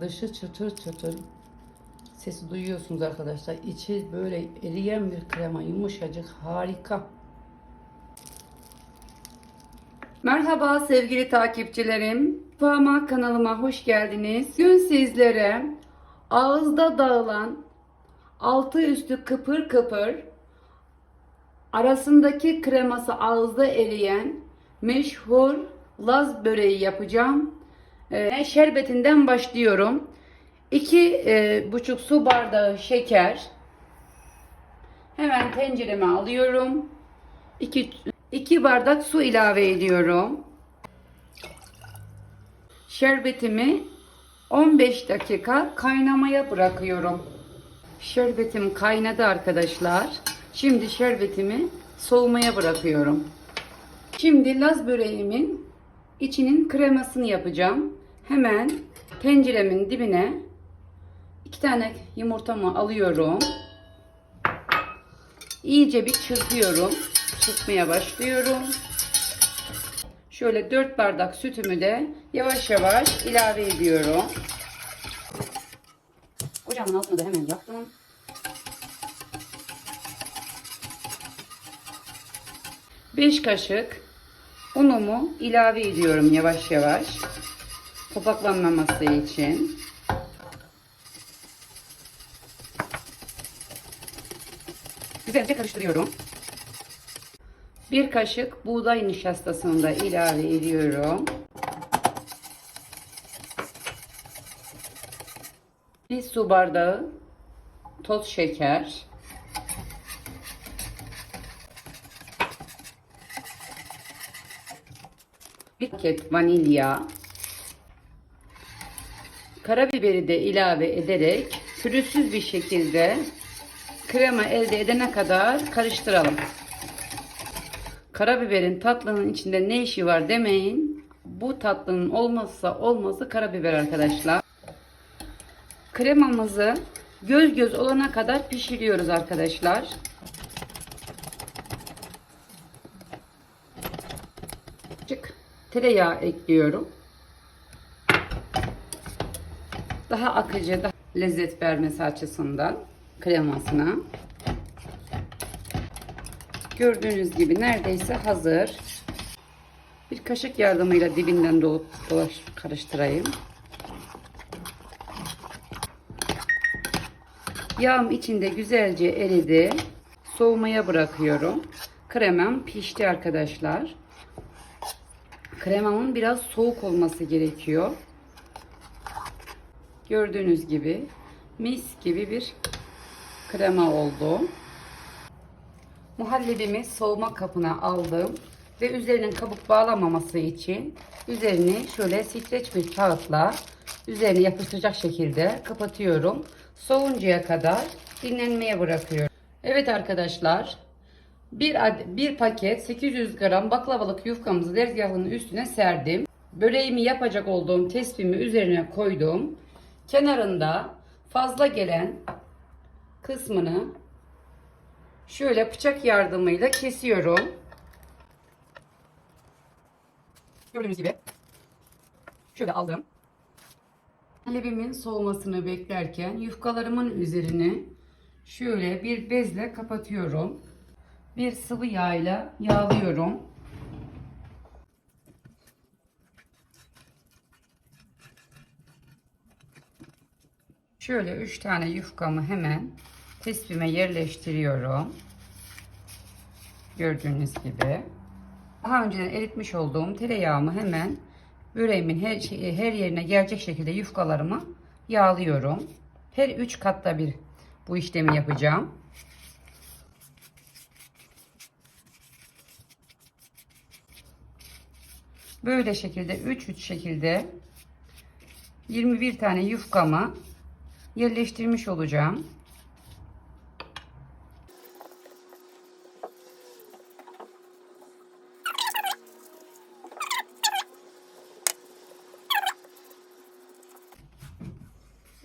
Dışı çıtır çıtır. Sesi duyuyorsunuz arkadaşlar. İçi böyle eriyen bir krema. Yumuşacık. Harika. Merhaba sevgili takipçilerim. Fama kanalıma hoş geldiniz. Gün sizlere ağızda dağılan, altı üstü kıpır kıpır, arasındaki kreması ağızda eriyen meşhur Laz böreği yapacağım. Ee, şerbetinden başlıyorum. 2 buçuk su bardağı şeker. Hemen tencereme alıyorum. 2 2 bardak su ilave ediyorum. Şerbetimi 15 dakika kaynamaya bırakıyorum. Şerbetim kaynadı arkadaşlar. Şimdi şerbetimi soğumaya bırakıyorum. Şimdi Laz böreğimin içinin kremasını yapacağım. Hemen tenceremin dibine iki tane yumurtamı alıyorum. İyice bir çırpıyorum. Çırpmaya başlıyorum. Şöyle 4 bardak sütümü de yavaş yavaş ilave ediyorum. Ocağımın altını da hemen yaktım. Beş kaşık unumu ilave ediyorum yavaş yavaş. Topaklanmaması için. Güzelce karıştırıyorum. Bir kaşık buğday nişastasını da ilave ediyorum. Bir su bardağı toz şeker. Bir paket vanilya. Karabiberi de ilave ederek pürüzsüz bir şekilde krema elde edene kadar karıştıralım. Karabiberin tatlının içinde ne işi var demeyin. Bu tatlının olmazsa olmazı karabiber arkadaşlar. Kremamızı göz göz olana kadar pişiriyoruz arkadaşlar. Çık tereyağı ekliyorum. Daha akıcı, daha lezzet vermesi açısından kremasına. Gördüğünüz gibi neredeyse hazır. Bir kaşık yardımıyla dibinden dolup dolaş karıştırayım. Yağım içinde güzelce eridi. Soğumaya bırakıyorum. Kremam pişti arkadaşlar. Kremamın biraz soğuk olması gerekiyor. Gördüğünüz gibi mis gibi bir krema oldu. Muhallebimi soğuma kapına aldım ve üzerinin kabuk bağlamaması için üzerini şöyle streç bir kağıtla üzerine yapıştıracak şekilde kapatıyorum. Soğuncaya kadar dinlenmeye bırakıyorum. Evet arkadaşlar bir, bir paket 800 gram baklavalık yufkamızı tezgahının üstüne serdim. Böreğimi yapacak olduğum tespimi üzerine koydum. Kenarında fazla gelen kısmını şöyle bıçak yardımıyla kesiyorum. Gördüğünüz gibi şöyle aldım. Lebimin soğumasını beklerken yufkalarımın üzerine şöyle bir bezle kapatıyorum. Bir sıvı yağ ile yağlıyorum. Şöyle 3 tane yufkamı hemen tespime yerleştiriyorum. Gördüğünüz gibi. Daha önceden eritmiş olduğum tereyağımı hemen böreğimin her, şey- her yerine gelecek şekilde yufkalarımı yağlıyorum. Her 3 katta bir bu işlemi yapacağım. Böyle şekilde 3 3 şekilde 21 tane yufkamı yerleştirmiş olacağım.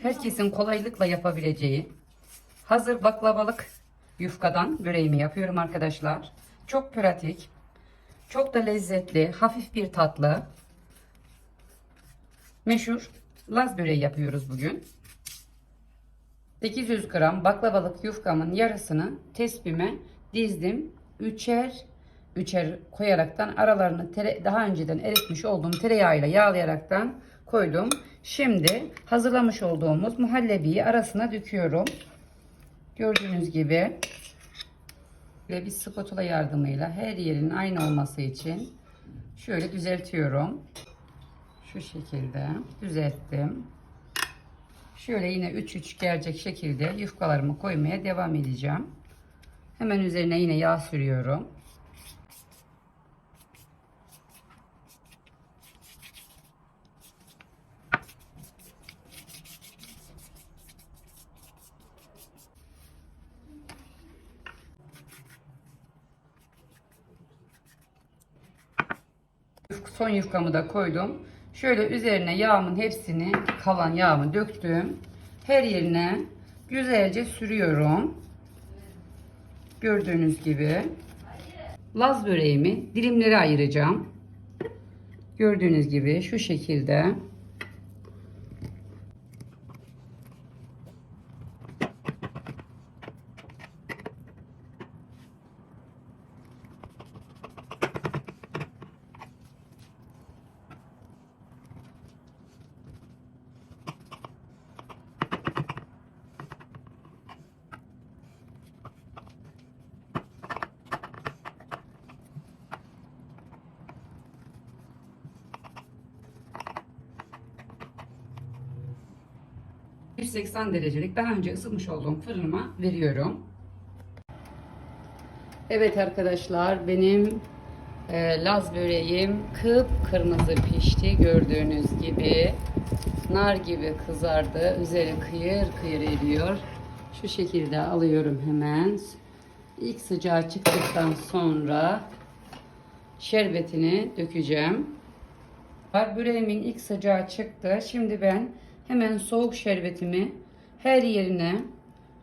Herkesin kolaylıkla yapabileceği hazır baklavalık yufkadan böreğimi yapıyorum arkadaşlar. Çok pratik, çok da lezzetli, hafif bir tatlı. Meşhur Laz böreği yapıyoruz bugün. 800 gram baklavalık yufkamın yarısını tespime dizdim. Üçer üçer koyaraktan aralarını tere, daha önceden eritmiş olduğum tereyağıyla yağlayaraktan koydum. Şimdi hazırlamış olduğumuz muhallebiyi arasına döküyorum. Gördüğünüz gibi ve bir spatula yardımıyla her yerin aynı olması için şöyle düzeltiyorum. Şu şekilde düzelttim. Şöyle yine 3-3 gelecek şekilde yufkalarımı koymaya devam edeceğim. Hemen üzerine yine yağ sürüyorum. Son yufkamı da koydum. Şöyle üzerine yağımın hepsini kalan yağımı döktüm. Her yerine güzelce sürüyorum. Gördüğünüz gibi. Laz böreğimi dilimlere ayıracağım. Gördüğünüz gibi şu şekilde. ...180 derecelik daha önce ısıtmış olduğum fırınıma veriyorum. Evet arkadaşlar benim e, Laz böreğim kıpkırmızı pişti gördüğünüz gibi. Nar gibi kızardı. Üzeri kıyır kıyır ediyor. Şu şekilde alıyorum hemen. İlk sıcağı çıktıktan sonra şerbetini dökeceğim. Böreğimin ilk sıcağı çıktı. Şimdi ben hemen soğuk şerbetimi her yerine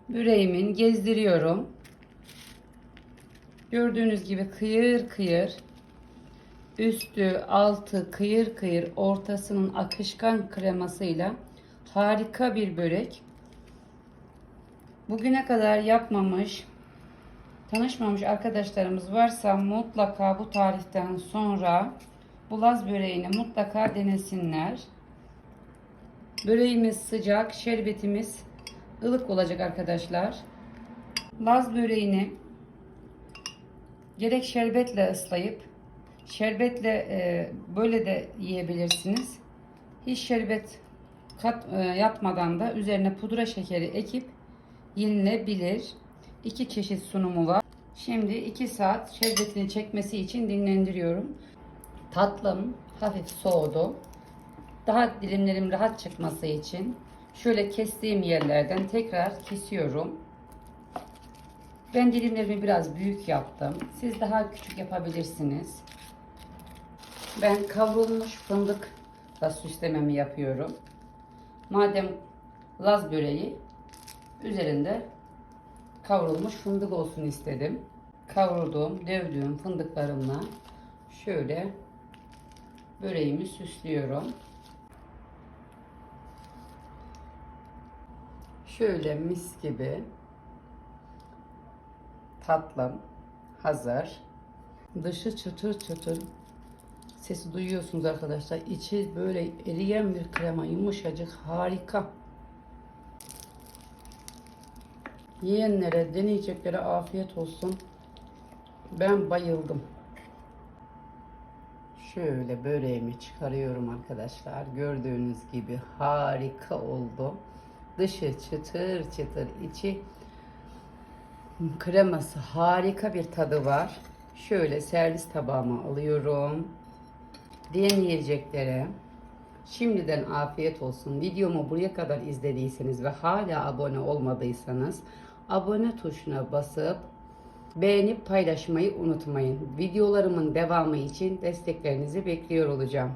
böreğimin gezdiriyorum. Gördüğünüz gibi kıyır kıyır üstü altı kıyır kıyır ortasının akışkan kremasıyla harika bir börek. Bugüne kadar yapmamış tanışmamış arkadaşlarımız varsa mutlaka bu tarihten sonra bu Laz böreğini mutlaka denesinler. Böreğimiz sıcak, şerbetimiz ılık olacak arkadaşlar. Laz böreğini gerek şerbetle ıslayıp şerbetle e, böyle de yiyebilirsiniz. Hiç şerbet kat e, yapmadan da üzerine pudra şekeri ekip yenilebilir. İki çeşit sunumu var. Şimdi 2 saat şerbetini çekmesi için dinlendiriyorum. Tatlım hafif soğudu. Daha dilimlerim rahat çıkması için şöyle kestiğim yerlerden tekrar kesiyorum. Ben dilimlerimi biraz büyük yaptım. Siz daha küçük yapabilirsiniz. Ben kavrulmuş fındıkla süslememi yapıyorum. Madem Laz böreği üzerinde kavrulmuş fındık olsun istedim. Kavrulduğum, dövdüğüm fındıklarımla şöyle böreğimi süslüyorum. Şöyle mis gibi tatlım hazır. Dışı çıtır çıtır. Sesi duyuyorsunuz arkadaşlar. İçi böyle eriyen bir krema yumuşacık harika. Yiyenlere, deneyeceklere afiyet olsun. Ben bayıldım. Şöyle böreğimi çıkarıyorum arkadaşlar. Gördüğünüz gibi harika oldu. Dışı çıtır çıtır, içi kreması harika bir tadı var. Şöyle servis tabağıma alıyorum. Diğer yiyeceklere şimdiden afiyet olsun. Videomu buraya kadar izlediyseniz ve hala abone olmadıysanız abone tuşuna basıp beğenip paylaşmayı unutmayın. Videolarımın devamı için desteklerinizi bekliyor olacağım.